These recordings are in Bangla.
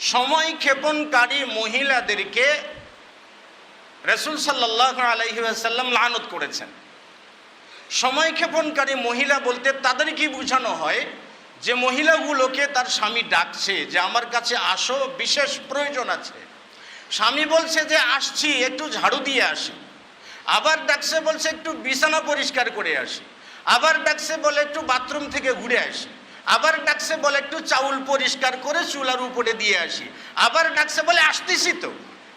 সময় ক্ষেপণকারী মহিলাদেরকে রসুল সাল্লাহ আলহি আসাল্লাম লানত করেছেন। সময় ক্ষেপণকারী মহিলা বলতে তাদের কি বোঝানো হয়? যে মহিলাগুলোকে তার স্বামী ডাকছে, যে আমার কাছে আসো, বিশেষ প্রয়োজন আছে। স্বামী বলছে যে আসছি, একটু ঝাড়ু দিয়ে আসি। আবার ডাকছে, বলছে একটু বিছানা পরিষ্কার করে আসি। আবার ডাকছে, বলে একটু বাথরুম থেকে ঘুরে আসি। আবার ডাকছে বলে, একটু চাউল পরিষ্কার করে চুলার উপরে দিয়ে আসি। আবার ডাকছে বলে, আসতেছি তো।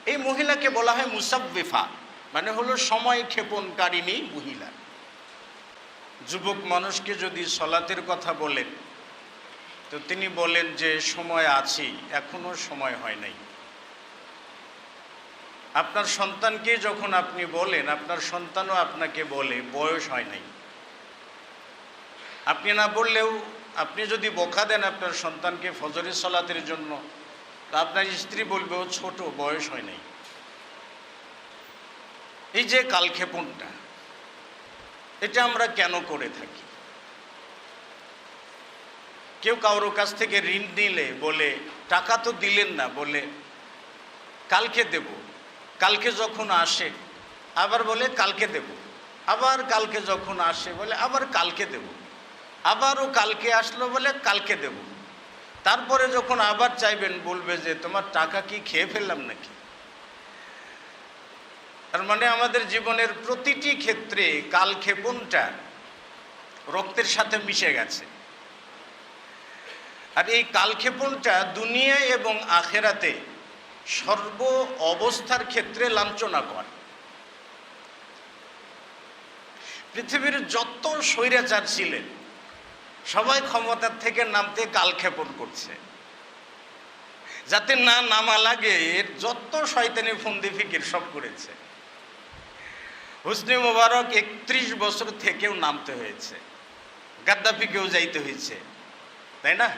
এই মহিলাকে বলা হয় মুসাব্বিফা মানে হলো সময় ক্ষেপণকারিণী মহিলা। যুবক মানুষকে যদি সলাতের কথা বলেন, তো তিনি বলেন যে, সময় আছি, এখনও সময় হয় নাই। আপনার সন্তানকে যখন আপনি বলেন, আপনার সন্তানও আপনাকে বলে, বয়স হয় নাই। আপনি না বললেও আপনি যদি বকা দেন আপনার সন্তানকে ফজরের সলাতের জন্য, তা আপনার স্ত্রী বলবে, ও ছোট, বয়স হয় নাই। এই যে কালক্ষেপণটা, এটা আমরা কেন করে থাকি? কেউ কারোর কাছ থেকে ঋণ নিলে বলে, টাকা তো দিলেন না, বলে, কালকে দেব। কালকে যখন আসে, আবার বলে, কালকে দেব। আবার কালকে যখন আসে, বলে, আবার কালকে দেব। আবারও কালকে আসলো বলে কালকে দেব। তারপরে যখন আবার চাইবেন, বলবে যে, তোমার টাকা কি খেয়ে ফেললাম নাকি? তার মানে আমাদের জীবনের প্রতিটি ক্ষেত্রে কালক্ষেপণটা রক্তের সাথে মিশে গেছে। আর এই কালক্ষেপণটা দুনিয়া এবং আখেরাতে সর্ব অবস্থার ক্ষেত্রে লাঞ্ছনা কর পৃথিবীর যত স্বৈরাচার ছিলেন সবাই ক্ষমতার থেকে নামতে কালক্ষেপণ করছে। যাতে না নামা লাগে, এর যত শয়তানি ফন্দি ফিকির সব করেছে। হুসনি মোবারক একত্রিশ বছর থেকেও নামতে হয়েছে। গাদ্দাফিকেও যাইতে হয়েছে। তাই না?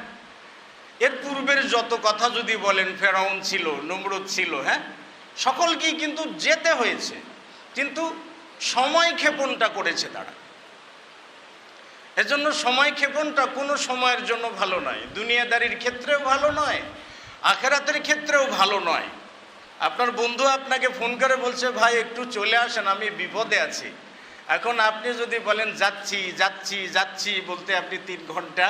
এর পূর্বের যত কথা যদি বলেন, ফেরাউন ছিল, নমরুদ ছিল হ্যাঁ? সকলকেই কিন্তু যেতে হয়েছে। কিন্তু সময় ক্ষেপণটা করেছে তারা। এজন্য সময় ক্ষেপণটা কোনো সময়ের জন্য ভালো নয়। দুনিয়াদারির ক্ষেত্রেও ভালো নয়, আখেরাতের ক্ষেত্রেও ভালো নয়। আপনার বন্ধু আপনাকে ফোন করে বলছে, ভাই, একটু চলে আসেন, আমি বিপদে আছি। এখন আপনি যদি বলেন, যাচ্ছি যাচ্ছি যাচ্ছি, বলতে আপনি তিন ঘণ্টা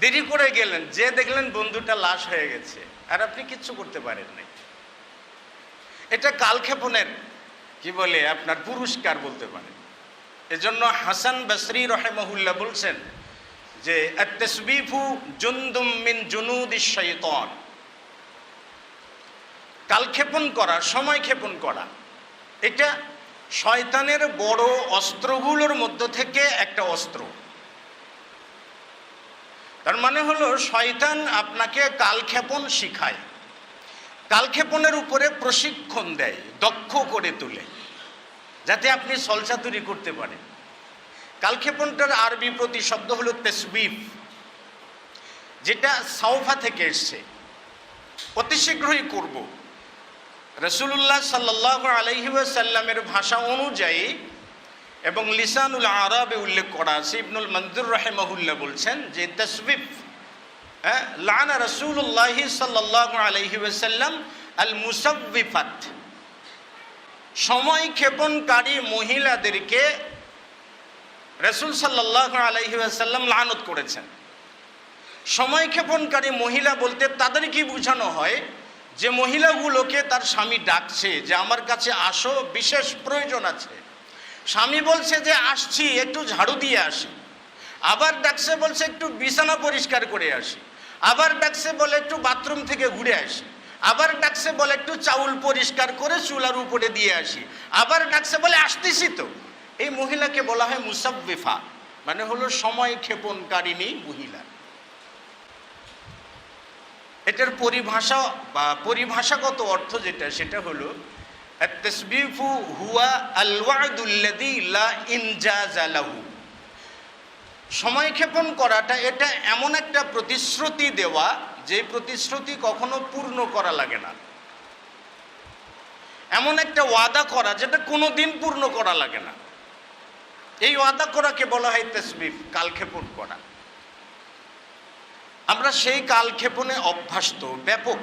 দেরি করে গেলেন, যে দেখলেন বন্ধুটা লাশ হয়ে গেছে, আর আপনি কিচ্ছু করতে পারেন নাই। এটা কালক্ষেপণের, কি বলে, আপনার পুরস্কার বলতে পারেন। এজন্য হাসান বসরি রহেমহুল্লাহ বলছেন যে কালক্ষেপণ করা সময় ক্ষেপণ করা, এটা শয়তানের বড় অস্ত্রগুলোর মধ্য থেকে একটা অস্ত্র। তার মানে হলো, শয়তান আপনাকে কালক্ষেপণ শিখায়। কালক্ষেপণের উপরে প্রশিক্ষণ দেয়, দক্ষ করে তোলে। যাতে আপনি সলসাতুরি করতে পারেন। কালক্ষেপণটার আরবি প্রতি শব্দ হলো তেসবিফ যেটা সাউফা থেকে এসছে। অতি শীঘ্রই করব। রসুল্লাহ সাল্লাহ আলহিসাল্লামের ভাষা অনুযায়ী এবং লিসানুল আরবে উল্লেখ করা আছে, ইবনুল মন্দুর রাহেমহুল্লাহ বলছেন যে তসবিফ হ্যাঁ লানা রসুল্লাহ সাল্লাহ আলহি ওসাল্লাম আল মুসাবিফাত সময় ক্ষেপণকারী মহিলাদেরকে রসুল সাল্লাহ আলহি আসাল্লাম লানত করেছেন। সময় ক্ষেপণকারী মহিলা বলতে তাদের কি বোঝানো হয়? যে মহিলাগুলোকে তার স্বামী ডাকছে, যে আমার কাছে আসো, বিশেষ প্রয়োজন আছে। স্বামী বলছে যে, আসছি, একটু ঝাড়ু দিয়ে আসি। আবার ডাকছে, বলছে, একটু বিছানা পরিষ্কার করে আসি। আবার ডাকছে, বলে, একটু বাথরুম থেকে ঘুরে আসি। আবার ডাকছে বলে, একটু চাউল পরিষ্কার করে চুলার উপরে দিয়ে আসি। আবার ডাকছে বলে, আসতেছি তো। এই মহিলাকে বলা হয় মুসাব্বিফা মানে হলো সময় ক্ষেপণকারিণী মহিলা। এটার পরিভাষা বা পরিভাষাগত অর্থ যেটা, সেটা হলো তসবিফু হুয়া আলওয়াদুল্লাদি লা সময় ক্ষেপণ করাটা, এটা এমন একটা প্রতিশ্রুতি দেওয়া যে প্রতিশ্রুতি কখনো পূর্ণ করা লাগে না। এমন একটা ওয়াদা করা যেটা কোনো দিন পূর্ণ করা লাগে না। এই ওয়াদা করাকে বলা হয় তসবিফ কালক্ষেপণ করা। আমরা সেই কালক্ষেপণে অভ্যস্ত, ব্যাপক।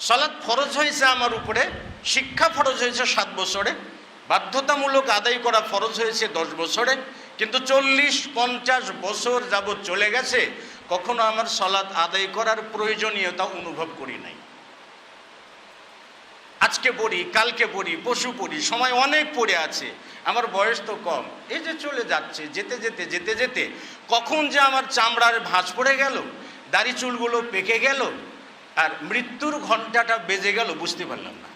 সলাৎ ফরজ হয়েছে আমার উপরে, শিক্ষা ফরজ হয়েছে সাত বছরে, বাধ্যতামূলক আদায় করা ফরজ হয়েছে দশ বছরে, কিন্তু চল্লিশ পঞ্চাশ বছর যাবৎ চলে গেছে কখনো আমার সলাৎ আদায় করার প্রয়োজনীয়তা অনুভব করি নাই। আজকে পড়ি, কালকে পড়ি, পশু পড়ি, সময় অনেক পড়ে আছে, আমার বয়স তো কম। এই যে চলে যাচ্ছে, যেতে যেতে যেতে যেতে, কখন যে আমার চামড়ার ভাঁজ পড়ে গেল, দাড়ি চুলগুলো পেকে গেল, আর মৃত্যুর ঘন্টাটা বেজে গেল, বুঝতে পারলাম না।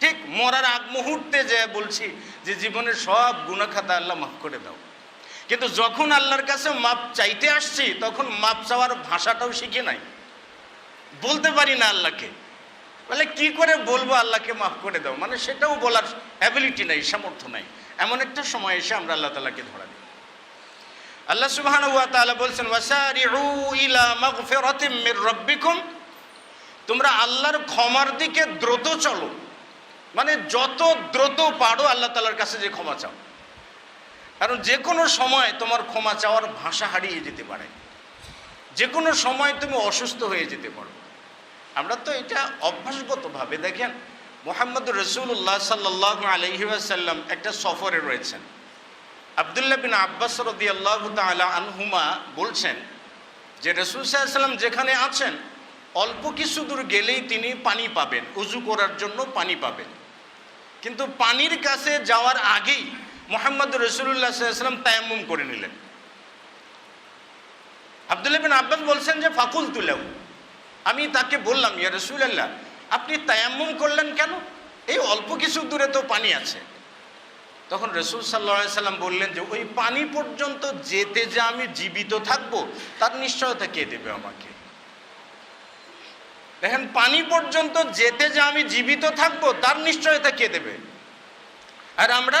ঠিক মরার আগ মুহূর্তে যে বলছি যে জীবনের সব গুণাখাতা আল্লাহ মাফ করে দাও। কিন্তু যখন আল্লাহর কাছে মাপ চাইতে আসছি, তখন মাপ চাওয়ার ভাষাটাও শিখে নাই। বলতে পারি না আল্লাহকে। বলে, কি করে বলব আল্লাহকে মাফ করে দাও? মানে সেটাও বলার অ্যাবিলিটি নাই, সামর্থ্য নাই। এমন একটা সময় এসে আমরা আল্লাহ তালাকে ধরা দিই। আল্লাহ সুবহান ওয়া তাআলা বলছেন, ওয়াসারিউ তোমরা আল্লাহর ক্ষমার দিকে দ্রুত চলো। মানে যত দ্রুত পারো, আল্লাহ তাআলার কাছে যে ক্ষমা চাও। কারণ যে কোনো সময় তোমার ক্ষমা চাওয়ার ভাষা হারিয়ে যেতে পারে। যে কোনো সময় তুমি অসুস্থ হয়ে যেতে পারো। আমরা তো এটা অভ্যাসগতভাবে দেখেন মোহাম্মদ রসুল্লাহ সাল্লাহ আলহিহাসাল্লাম একটা সফরে রয়েছেন। আবদুল্লাহ বিন আব্বাস রদি আল্লাহ তালা আনহুমা বলছেন যে রসুল সাল্লাম যেখানে আছেন, অল্প কিছু দূর গেলেই তিনি পানি পাবেন উজু করার জন্য পানি পাবেন। কিন্তু পানির কাছে যাওয়ার আগেই মোহাম্মদ রসুল্লাহ সাল্লাম তায়াম্মুম করে নিলেন। আবদুল্লাহ বিন আব্বাস বলছেন যে ফাকুল তুলেও আমি তাকে বললাম, ইয়া রসুলাল্লাহ, আপনি তায়াম্মুম করলেন কেন? এই অল্প কিছু দূরে তো পানি আছে। তখন রসুল সাল্লা সাল্লাম বললেন যে, ওই পানি পর্যন্ত যেতে যে আমি জীবিত থাকব, তার নিশ্চয়তা কে দেবে আমাকে? দেখেন, পানি পর্যন্ত যেতে যে আমি জীবিত থাকব, তার নিশ্চয়তা কে দেবে? আর আমরা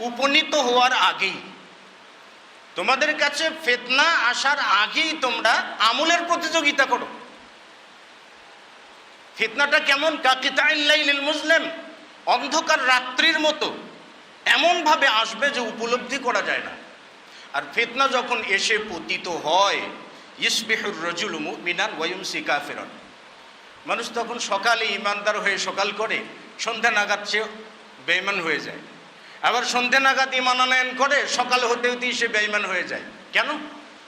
উপনীত হওয়ার আগেই। তোমাদের কাছে ফেতনা আসার আগেই তোমরা আমলের প্রতিযোগিতা করো। ফিতনাটা কেমন? কাকিতাইল্লাইল মুসলিম অন্ধকার রাত্রির মতো। এমনভাবে আসবে যে উপলব্ধি করা যায় না। আর ফিতনা যখন এসে পতিত হয়, ইসবিহুর রজুল মিনান সিকা ফেরন মানুষ তখন সকালে ইমানদার হয়ে সকাল করে, সন্ধ্যা নাগাদ সে বেইমান হয়ে যায়। আবার সন্ধে নাগাদ ইমানায়ন করে সকাল হতে হতেই সে বেইমান হয়ে যায়। কেন?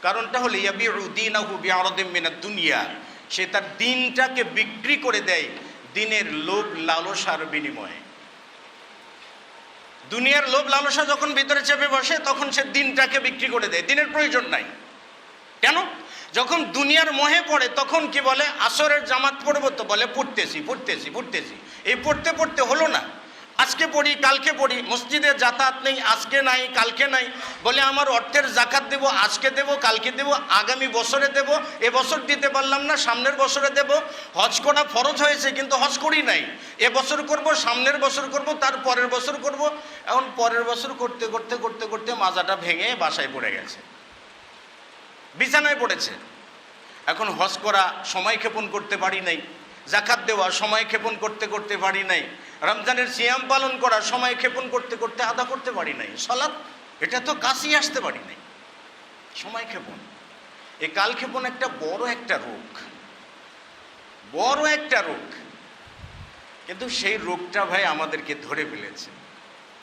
কারণটা হলো ইয়াবি উদ্দিন আহু বিআরদিম মিনাদ দুনিয়া। সে তার দিনটাকে বিক্রি করে দেয় দিনের লোভ লালসার বিনিময়ে। দুনিয়ার লোভ লালসা যখন ভিতরে চেপে বসে, তখন সে দিনটাকে বিক্রি করে দেয়। দিনের প্রয়োজন নাই। কেন? যখন দুনিয়ার মোহে পড়ে, তখন কি বলে? আসরের জামাত পড়ব তো বলে, পড়তেছি পড়তেছি পড়তেছি। এই পড়তে পড়তে হলো না। আজকে পড়ি, কালকে পড়ি, মসজিদে যাতায়াত নেই, আজকে নাই, কালকে নাই। বলে আমার অর্থের জাকাত দেব, আজকে দেব, কালকে দেব, আগামী বছরে দেব, এ বছর দিতে পারলাম না, সামনের বছরে দেব। হজ করা ফরজ হয়েছে, কিন্তু হজ করি নাই। এ বছর করব, সামনের বছর করব, তার পরের বছর করব। এখন পরের বছর করতে করতে করতে করতে মাজাটা ভেঙে বাসায় পড়ে গেছে। বিছানায় পড়েছে। এখন হজ করা সময় ক্ষেপণ করতে পারি নাই। জাকাত দেওয়া, সময় ক্ষেপণ করতে করতে পারি নাই। রমজানের সিয়াম পালন করা, সময় ক্ষেপণ করতে করতে আদা করতে পারি নাই। সলাৎ এটা তো কাছেই আসতে পারি নাই। সময় ক্ষেপণ। এই কাল ক্ষেপণ একটা বড় একটা রোগ। বড় একটা রোগ। কিন্তু সেই রোগটা ভাই আমাদেরকে ধরে ফেলেছে।